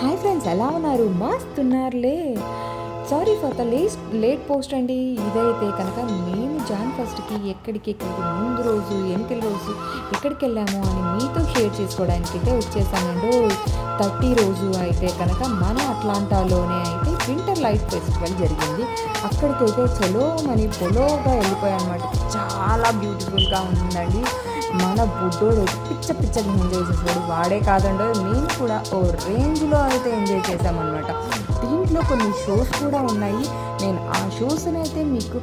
Hi friends ఎలా ఉన్నారు? మస్తున్నారులే sorry for the late late post అండి. ఇదైతే కనుక మేము జాన్ ఫస్ట్కి ఎక్కడికి ఎక్కడికి ముందు రోజు ఎన్నికల రోజు ఎక్కడికి వెళ్ళాము అని మీతో షేర్ చేసుకోవడానికి అయితే వచ్చేసానండి థర్టీ రోజు అయితే కనుక మన అట్లాంటాలోనే అయితే వింటర్ లైట్ ఫెస్టివల్ జరిగింది. అక్కడికైతే చలో మని పొలోగా వెళ్ళిపోయాయి అనమాట చాలా బ్యూటిఫుల్గా ఉందండి. మన బుడ్డోడు పిచ్చ పిచ్చగా ఎంజాయ్ చేసేవాడు వాడే కాదండో మేము కూడా ఓ రేంజ్లో అయితే ఎంజాయ్ చేసామన్నమాట దీంట్లో కొన్ని షోస్ కూడా ఉన్నాయి. నేను ఆ షోస్ని అయితే మీకు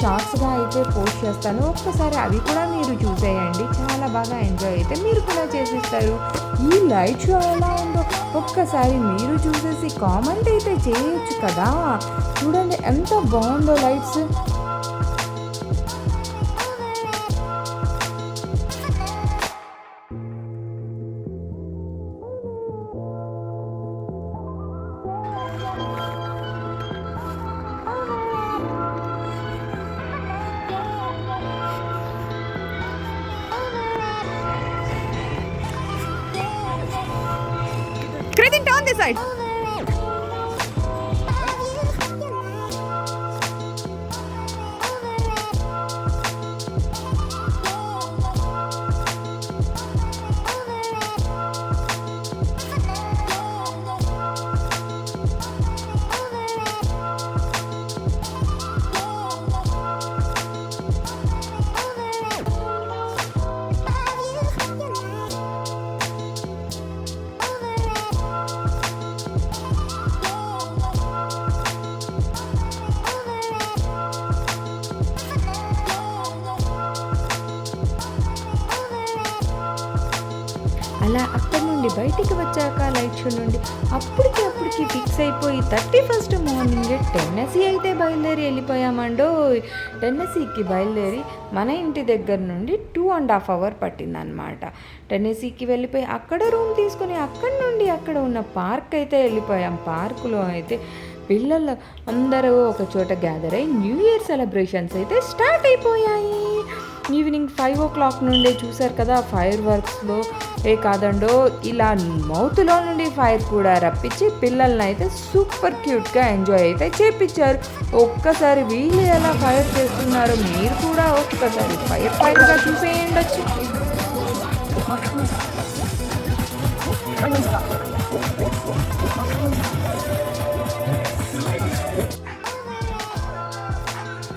షార్ట్స్గా అయితే పోస్ట్ చేస్తాను. ఒక్కసారి అవి కూడా మీరు చూసేయండి. చాలా బాగా ఎంజాయ్ అయితే మీరు కూడా చేసిస్తారు. ఈ లైట్ షో ఎలా ఉందో ఒక్కసారి మీరు చూసేసి కామెంట్ అయితే చేయొచ్చు కదా. చూడండి ఎంత బాగుందో లైట్స్ on this side. బయటికి వచ్చాక లైట్ షో నుండి అప్పటికి అప్పటికి ఫిక్స్ అయిపోయి థర్టీ ఫస్ట్ మార్నింగ్ టెన్నసీ అయితే బయలుదేరి వెళ్ళిపోయామండో టెన్నసీకి బయలుదేరి మన ఇంటి దగ్గర నుండి టూ అండ్ హాఫ్ అవర్ పట్టిందనమాట టెన్నెసీకి వెళ్ళిపోయి అక్కడ రూమ్ తీసుకుని అక్కడ నుండి అక్కడ ఉన్న పార్క్ అయితే వెళ్ళిపోయాం. పార్కులో అయితే పిల్లలు అందరూ ఒక చోట గ్యాదర్ అయ్యి న్యూ ఇయర్ సెలబ్రేషన్స్ అయితే స్టార్ట్ అయిపోయాయి. ఈవినింగ్ ఫైవ్ ఓ క్లాక్ నుండే చూశారు కదా ఫైర్ వర్క్స్లో. ఏ కాదండో ఇలా మౌత్లో నుండి ఫైర్ కూడా రప్పించి పిల్లల్ని అయితే సూపర్ క్యూట్గా ఎంజాయ్ అయితే చేపించారు ఒక్కసారి వీళ్ళు ఎలా ఫైర్ చేస్తున్నారో మీరు కూడా ఒక్కసారి ఫైర్ ఫైర్గా చూసేయండొచ్చు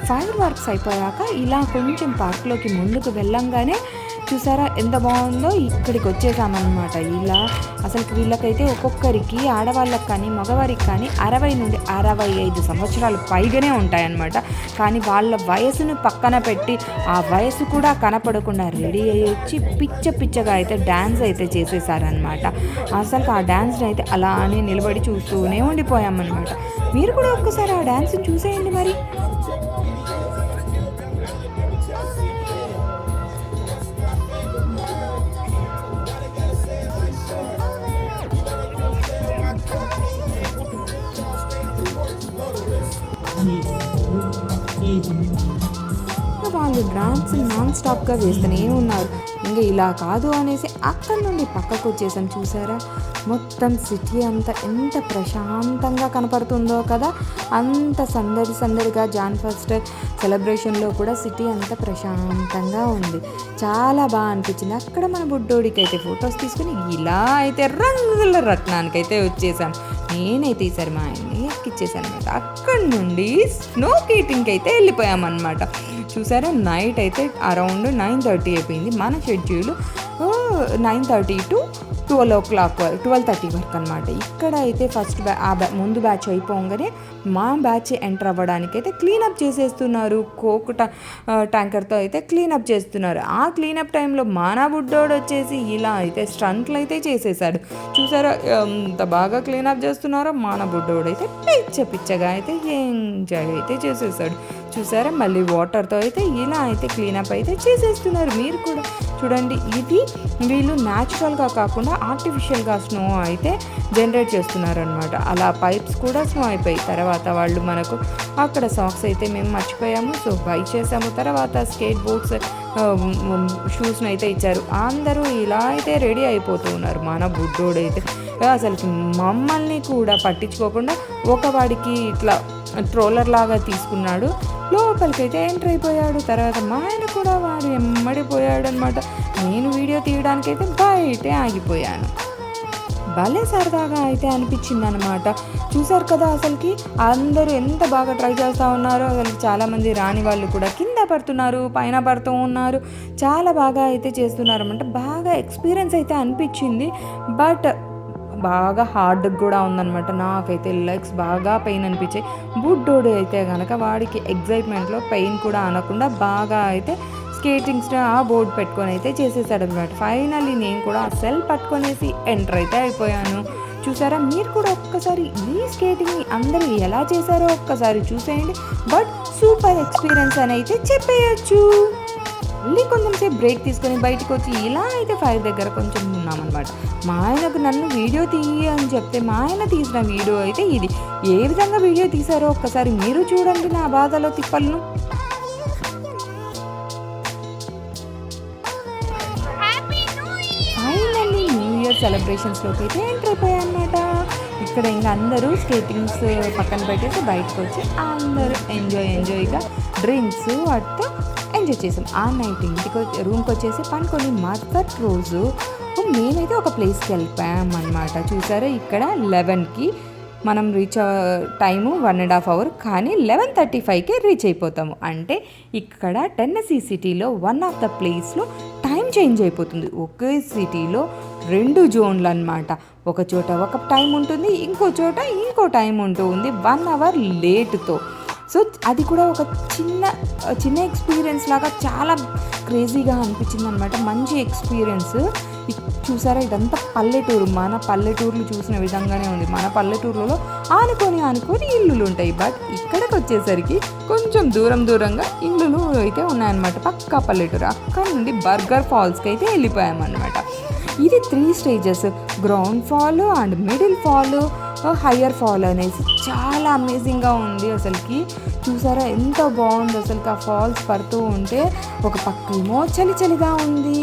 ఫైర్ వర్క్స్ అయిపోయాక ఇలా కొంచెం పార్క్లోకి ముందుకు వెళ్ళంగానే చూసారా ఎంత బాగుందో ఇక్కడికి వచ్చేసామన్నమాట. ఇలా అసలు వీళ్ళకైతే ఒక్కొక్కరికి ఆడవాళ్ళకి కానీ మగవారికి కానీ అరవై నుండి అరవై ఐదు సంవత్సరాలు పైగానే ఉంటాయన్నమాట. కానీ వాళ్ళ వయసును పక్కన పెట్టి ఆ వయసు కూడా కనపడకుండా రెడీ అయ్యి వచ్చి పిచ్చ పిచ్చగా అయితే డ్యాన్స్ అయితే చేసేసారనమాట అసలు ఆ డ్యాన్స్ని అయితే అలానే నిలబడి చూస్తూనే ఉండిపోయామన్నమాట. మీరు కూడా ఒక్కసారి ఆ డ్యాన్స్ చూసేయండి మరి. వాళ్ళు డ్రామ్స్ నాన్ స్టాప్గా వేస్తూనే ఉన్నారు. ఇంకా ఇలా కాదు అనేసి అక్కడి నుండి పక్కకు వచ్చేసాం చూసారా? మొత్తం సిటీ అంతా ఎంత ప్రశాంతంగా కనపడుతుందో కదా? అంత సందడి సందడిగా జాన్ ఫస్ట్ సెలబ్రేషన్లో కూడా సిటీ అంతా ప్రశాంతంగా ఉంది. చాలా బాగా అనిపించింది. అక్కడ మన బుడ్డోడికి అయితే ఫొటోస్ తీసుకుని ఇలా అయితే రంగుల రత్నానికైతే వచ్చేసాం. నేనైతే ఈసారి మా ఆయన్ని ఎక్కిచ్చేసాను అనమాట అక్కడి నుండి స్నో కీటింగ్కి అయితే వెళ్ళిపోయామన్నమాట. చూసారా? నైట్ అయితే అరౌండ్ నైన్ థర్టీ అయిపోయింది. మన schedule nine thirty to twelve o'clock వరకు ట్వెల్వ్ థర్టీ వరకు అనమాట ఇక్కడ అయితే ఫస్ట్ బ్యా ఆ బ్యా ముందు బ్యాచ్ అయిపోగానే మా బ్యాచ్ ఎంటర్ అవ్వడానికి అయితే క్లీనప్ చేసేస్తున్నారు. కోక్ టా ట్యాంకర్తో అయితే క్లీనప్ చేస్తున్నారు. ఆ క్లీనప్ టైంలో మానా బుడ్డోడు వచ్చేసి ఇలా అయితే స్ట్రంట్లు అయితే చేసేసాడు. చూసారా? ఎంత బాగా క్లీనప్ చేస్తున్నారో మాన బుడ్డోడు అయితే పిచ్చ పిచ్చగా అయితే ఎంజాయ్ అయితే చేసేసాడు. చూసారా? మళ్ళీ వాటర్తో అయితే ఇలా అయితే క్లీనప్ అయితే చేసేస్తున్నారు మీరు కూడా. చూడండి ఇది వీళ్ళు న్యాచురల్గా కాకుండా ఆర్టిఫిషియల్గా స్నో అయితే జనరేట్ చేస్తున్నారు అనమాట అలా పైప్స్ కూడా స్నో అయిపోయి తర్వాత వాళ్ళు మనకు అక్కడ సాక్స్ అయితే మేము మర్చిపోయాము. సో బై చేసాము. తర్వాత స్కేట్ బోర్డ్స్ షూస్ని అయితే ఇచ్చారు. అందరూ ఇలా అయితే రెడీ అయిపోతూ ఉన్నారు. మన బుడ్డోడైతే అసలు మమ్మల్ని కూడా పట్టించుకోకుండా ఒక వాడికి ఇట్లా ట్రోలర్ లాగా తీసుకున్నాడు. లోపలికైతే ఎంటర్ అయిపోయాడు. తర్వాత మా ఆయన కూడా వాడు ఎమ్మడిపోయాడు అనమాట నేను వీడియో తీయడానికైతే బయటే ఆగిపోయాను. భలే సరదాగా అయితే అనిపించింది అనమాట చూసారు కదా అసలుకి? అందరూ ఎంత బాగా ట్రై చేస్తూ ఉన్నారో అసలు చాలామంది రాని వాళ్ళు కూడా కింద పడుతున్నారు పైన పడుతూ ఉన్నారు. చాలా బాగా అయితే చేస్తున్నారు అనమాట బాగా ఎక్స్పీరియన్స్ అయితే అనిపించింది. బట్ బాగా హార్డ్ కూడా ఉందన్నమాట. నాకైతే లెగ్స్ బాగా పెయిన్ అనిపించాయి. బుడ్డోడు అయితే కనుక వాడికి ఎగ్జైట్మెంట్లో పెయిన్ కూడా అనకుండా బాగా అయితే స్కేటింగ్స్ ఆ బోర్డ్ పెట్టుకొని అయితే చేసేసాడు అనమాట ఫైనల్లీ నేను కూడా ఆ సెల్ పట్టుకొనేసి ఎంటర్ అయితే అయిపోయాను. చూసారా? మీరు కూడా ఒక్కసారి ఈ స్కేటింగ్ని అందరూ ఎలా చేశారో ఒక్కసారి చూసేయండి. బట్ సూపర్ ఎక్స్పీరియన్స్ అని అయితే చెప్పేయచ్చు. మళ్ళీ కొంచెం సేపు బ్రేక్ తీసుకొని బయటకు వచ్చి ఇలా అయితే ఫైర్ దగ్గర కొంచెం ఉన్నామన్నమాట. మా ఆయనకు నన్ను వీడియో తీయ అని చెప్తే మా ఆయన తీసిన వీడియో అయితే ఇది. ఏ విధంగా వీడియో తీశారో ఒక్కసారి మీరు చూడండి నా బాధలో తిప్పలను. ఫైనల్లీ న్యూ ఇయర్ సెలబ్రేషన్స్లోకి అయితే ఎంటర్ అయిపోయాయి అనమాట ఇక్కడ ఇంకా అందరూ స్కేటింగ్స్ పక్కన పెట్టేసి బయటకు వచ్చి అందరూ ఎంజాయ్ ఎంజాయ్గా డ్రింక్స్ వాటితో ఎంజాయ్ చేసాం ఆ నైట్ ఇంటికి రూమ్కి వచ్చేసి పనుకొని మరుసటి రోజు మేమైతే ఒక ప్లేస్కి వెళ్ళిపోయాం అనమాట చూసారా? ఇక్కడ లెవెన్కి మనం reach time one and half hour కానీ లెవెన్ థర్టీ ఫైవ్కే రీచ్ అయిపోతాము. అంటే ఇక్కడ టెన్నసీ సిటీలో వన్ ఆఫ్ ద ప్లేస్లో టైం చేంజ్ అయిపోతుంది. ఒకే సిటీలో రెండు జోన్లు అనమాట ఒక చోట ఒక టైం ఉంటుంది ఇంకో చోట ఇంకో టైం ఉంటుంది వన్ అవర్ లేట్తో సో అది కూడా ఒక చిన్న చిన్న ఎక్స్పీరియన్స్ లాగా చాలా క్రేజీగా అనిపించింది అనమాట మంచి ఎక్స్పీరియన్స్ చూసారా? ఇదంతా పల్లెటూరు. మన పల్లెటూర్లు చూసిన విధంగానే ఉంది. మన పల్లెటూరులో ఆనుకొని ఆనుకొని ఇల్లులు ఉంటాయి. బట్ ఇక్కడికి వచ్చేసరికి కొంచెం దూరం దూరంగా ఇల్లులు అయితే ఉన్నాయన్నమాట. పక్కా పల్లెటూరు. అక్కడ నుండి బర్గర్ ఫాల్స్కి అయితే వెళ్ళిపోయామన్నమాట. ఇది three stages ground fall and middle fall. Higher fall అనేసి చాలా అమేజింగ్గా ఉంది అసలుకి. చూసారా ఎంత బాగుంది అసలుకి ఆ ఫాల్స్ పడుతూ ఉంటే. ఒక పక్కేమో చలి చలిగా ఉంది.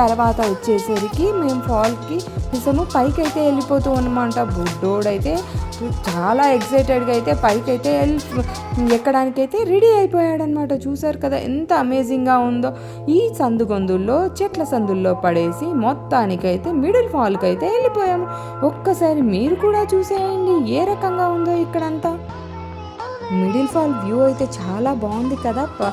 తర్వాత వచ్చేసరికి మేము ఫాల్కి నిజము పైకి అయితే వెళ్ళిపోతూ అనమాట బుడ్డోడైతే చాలా ఎక్సైటెడ్గా అయితే పైకి అయితే వెళ్ళి ఎక్కడానికైతే రెడీ అయిపోయాడనమాట చూసారు కదా ఎంత అమేజింగ్గా ఉందో. ఈ సందుగొందుల్లో చెట్ల సందుల్లో పడేసి మొత్తానికైతే మిడిల్ ఫాల్కి అయితే వెళ్ళిపోయాము. ఒక్కసారి మీరు కూడా చూసేయండి. ఏ రకంగా ఉందో ఇక్కడంతా. మిడిల్ ఫాల్ వ్యూ అయితే చాలా బాగుంది కదా. ప-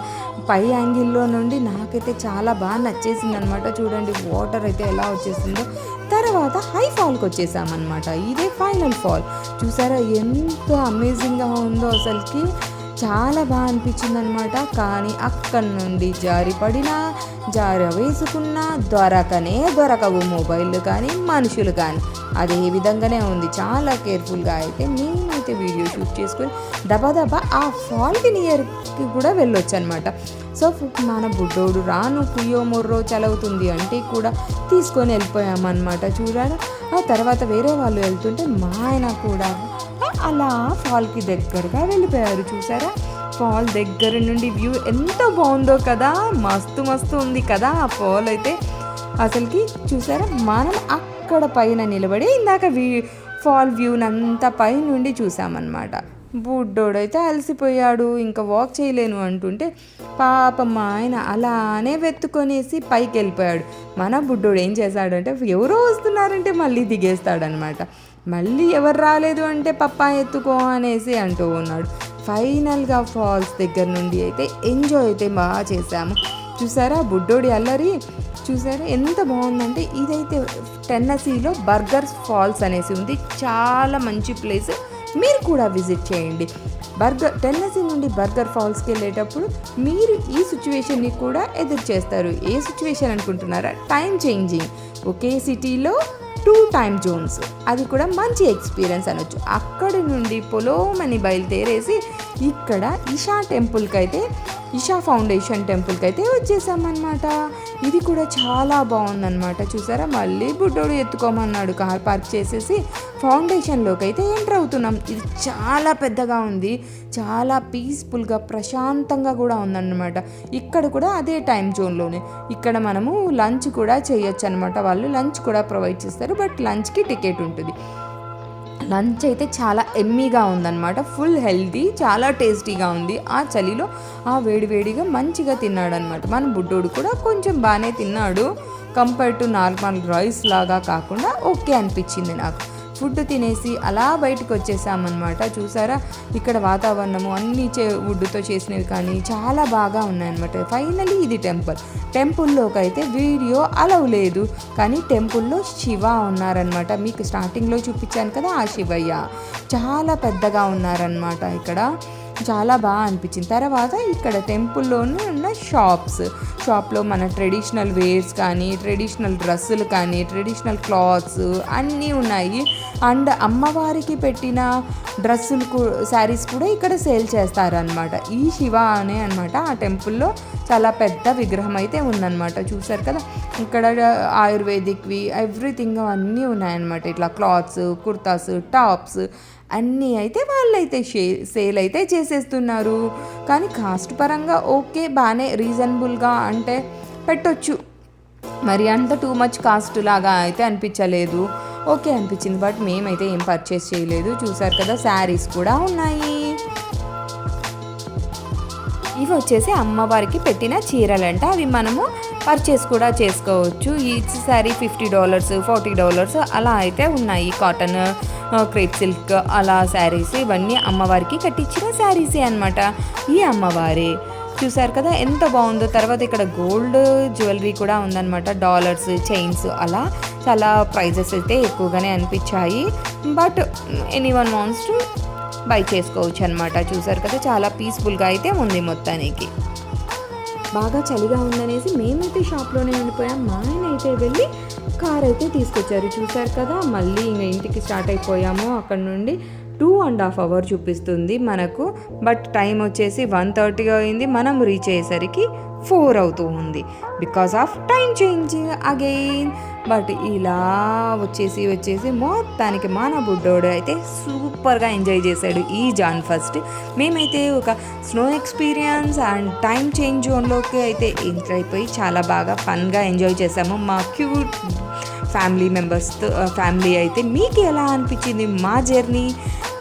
పై యాంగిల్లో నుండి నాకైతే చాలా బాగా నచ్చేసింది అనమాట చూడండి వాటర్ అయితే ఎలా వచ్చేసిందో. తర్వాత హై ఫాల్కి వచ్చేసామన్నమాట. ఇదే ఫైనల్ ఫాల్. చూసారా ఎంత అమేజింగ్గా ఉందో అసలుకి. చాలా బాగా అనిపించింది అనమాట కానీ అక్కడి నుండి జారి పడినా జారి వేసుకున్నా దొరకనే దొరకవు మొబైల్ కానీ మనుషులు కానీ. అదే విధంగానే ఉంది. చాలా కేర్ఫుల్గా అయితే నేనైతే వీడియో షూట్ చేసుకొని దబా ఆ ఫాల్కి నియర్కి కూడా వెళ్ళొచ్చు అనమాట సో మన బుడ్డోడు రాను కుయ్యో మొర్రో చలవుతుంది అంటే కూడా తీసుకొని వెళ్ళిపోయామన్నమాట చూడాలి ఆ తర్వాత వేరే వాళ్ళు వెళ్తుంటే మా ఆయన కూడా అలా ఫాల్కి దగ్గరగా వెళ్ళిపోయారు చూసారా? ఫాల్ దగ్గర నుండి వ్యూ ఎంత బాగుందో కదా! మస్తు మస్తు ఉంది కదా ఆ ఫాల్ అయితే. అసలుకి చూసారా? మనం అక్కడ పైన నిలబడి ఇందాక వ్యూ ఫాల్ వ్యూనంతా పై నుండి చూసామన్నమాట. బుడ్డోడైతే అలసిపోయాడు ఇంకా వాక్ చేయలేను అంటుంటే పాపం ఆయన అలానే వెతుకొనేసి పైకి వెళ్ళిపోయాడు మన బుడ్డోడు ఏం చేశాడంటే ఎవరో వస్తున్నారంటే మళ్ళీ దిగేస్తాడనమాట. మళ్ళీ ఎవరు రాలేదు అంటే పప్పా ఎత్తుకో అనేసి అంటూ ఉన్నాడు. ఫైనల్గా ఫాల్స్ దగ్గర నుండి అయితే ఎంజాయ్ అయితే బాగా చేశాము. చూసారా బుడ్డోడి అల్లరి? చూసారా ఎంత బాగుందంటే ఇదైతే టెన్నసీలో బర్గర్స్ ఫాల్స్ అనేసి ఉంది. చాలా మంచి ప్లేస్. మీరు కూడా విజిట్ చేయండి. బర్గర్ టెన్నసీ నుండి బర్గర్ ఫాల్స్కి వెళ్ళేటప్పుడు మీరు ఈ సిచ్యువేషన్ని కూడా ఎదురు చేస్తారు. ఏ సిచ్యువేషన్ అనుకుంటున్నారా? Time changing. ఒకే సిటీలో టూ టైమ్ జోన్స్. అది కూడా మంచి ఎక్స్పీరియన్స్ అనొచ్చు. అక్కడి నుండి పొలోమని బయలుదేరేసి ఇక్కడ ఇషా టెంపుల్కి అయితే ఇషా ఫౌండేషన్ టెంపుల్కి అయితే వచ్చేసామన్నమాట. ఇది కూడా చాలా బాగుందన్నమాట. చూసారా? మళ్ళీ బుడ్డోడు ఎత్తుకోమన్నాడు. కార్ పార్క్ చేసేసి ఫౌండేషన్లోకి అయితే ఎంటర్ అవుతున్నాం. ఇది చాలా పెద్దగా ఉంది. చాలా పీస్ఫుల్గా ప్రశాంతంగా కూడా ఉందన్నమాట. ఇక్కడ కూడా అదే టైం జోన్లోనే. ఇక్కడ మనము లంచ్ కూడా చేయొచ్చు అనమాట వాళ్ళు లంచ్ కూడా ప్రొవైడ్ చేస్తారు. బట్ లంచ్కి టికెట్ ఉంటుంది. లంచ్ అయితే చాలా ఎమ్మీగా ఉందన్నమాట. ఫుల్ హెల్తీ చాలా టేస్టీగా ఉంది. ఆ చలిలో ఆ వేడివేడిగా మంచిగా తిన్నాడనమాట మన బుడ్డోడు కూడా కొంచెం బాగానే తిన్నాడు. కంపేర్ టు నార్మల్ రైస్ లాగా కాకుండా ఓకే అనిపించింది నాకు. ఫుడ్ తినేసి అలా బయటకు వచ్చేసామన్నమాట చూసారా? ఇక్కడ వాతావరణము అన్ని చే వుడ్తో చేసినవి కానీ చాలా బాగా ఉన్నాయన్నమాట. ఫైనలీ ఇది టెంపుల్. టెంపుల్లోకి అయితే వీడియో అలవ్ లేదు. కానీ టెంపుల్లో శివ ఉన్నారనమాట మీకు స్టార్టింగ్లో చూపించాను కదా ఆ శివయ్య. చాలా పెద్దగా ఉన్నారనమాట ఇక్కడ. చాలా బాగా అనిపించింది. తర్వాత ఇక్కడ టెంపుల్లోనే ఉన్న షాప్స్. షాప్లో మన ట్రెడిషనల్ వేర్స్ కానీ ట్రెడిషనల్ డ్రెస్సులు కానీ ట్రెడిషనల్ క్లాత్స్ అన్నీ ఉన్నాయి. అండ్ అమ్మవారికి పెట్టిన డ్రెస్సులు శారీస్ కూడా ఇక్కడ సేల్ చేస్తారనమాట ఈ శివ అనే అనమాట ఆ టెంపుల్లో చాలా పెద్ద విగ్రహం అయితే ఉందన్నమాట. చూసారు కదా? ఇక్కడ ఆయుర్వేదిక్వి ఎవ్రీథింగ్ అన్నీ ఉన్నాయన్నమాట. ఇట్లా క్లాత్స్ కుర్తాస్ టాప్స్ అన్నీ అయితే వాళ్ళైతే షే సేల్ అయితే చేసేస్తున్నారు. కానీ కాస్ట్ పరంగా ఓకే బాగానే రీజనబుల్గా అంటే పెట్టొచ్చు. మరి అంత టూ మచ్ కాస్ట్ లాగా అయితే అనిపించలేదు. ఓకే అనిపించింది బట్ మేమైతే ఏం పర్చేస్ చేయలేదు. చూసారు కదా శారీస్ కూడా ఉన్నాయి. ఇవి వచ్చేసి అమ్మవారికి పెట్టిన చీరలంట. అవి మనము పర్చేస్ కూడా చేసుకోవచ్చు. Each sari fifty dollars forty dollars అలా అయితే ఉన్నాయి కాటన్. క్రేప్ సిల్క్ అలా శారీస్ ఇవన్నీ అమ్మవారికి కట్టించిన శారీసే అనమాట ఈ అమ్మవారే. చూసారు కదా ఎంత బాగుందో. తర్వాత ఇక్కడ గోల్డ్ జ్యువెలరీ కూడా ఉందన్నమాట. డాలర్స్ చైన్స్ అలా చాలా ప్రైజెస్ అయితే ఎక్కువగానే అనిపించాయి. But any one wants to buy చేసుకోవచ్చు అనమాట చూసారు కదా చాలా పీస్ఫుల్గా అయితే ఉంది మొత్తానికి. బాగా చలిగా ఉందనేసి మేమైతే షాప్లోనే ఉండిపోయాం. మా ఆయన అయితే వెళ్ళి కార్ అయితే తీసుకొచ్చారు. చూసారు కదా మళ్ళీ ఇంకా ఇంటికి స్టార్ట్ అయిపోయాము అక్కడ నుండి. టూ అండ్ హాఫ్ అవర్ చూపిస్తుంది మనకు. బట్ టైం వచ్చేసి వన్ థర్టీ అయింది. మనం రీచ్ అయ్యేసరికి ఫోర్ అవుతూ ఉంది. Because of time change again. But ఇలా వచ్చేసి వచ్చేసి మొత్తానికి మన బుడ్డోడు అయితే సూపర్గా ఎంజాయ్ చేశాడు ఈ జాన్ ఫస్ట్. మేమైతే ఒక snow experience and time change జోన్లోకి అయితే ఎంటర్ అయిపోయి చాలా బాగా ఫన్గా ఎంజాయ్ చేసాము మా క్యూట్ ఫ్యామిలీ మెంబర్స్తో ఫ్యామిలీ అయితే మీకు ఎలా అనిపించింది మా జర్నీ?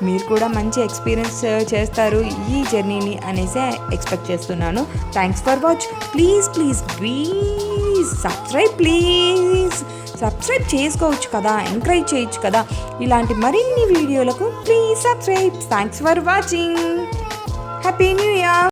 మీరు కూడా మంచి ఎక్స్పీరియన్స్ చేస్తారు ఈ జర్నీని అనేసి ఎక్స్పెక్ట్ చేస్తున్నాను. Thanks for watch please please please subscribe please subscribe చేసుకోవచ్చు కదా ఎంకరేజ్ చేయొచ్చు కదా. ఇలాంటి మరిన్ని వీడియోలకు please subscribe thanks for watching happy new year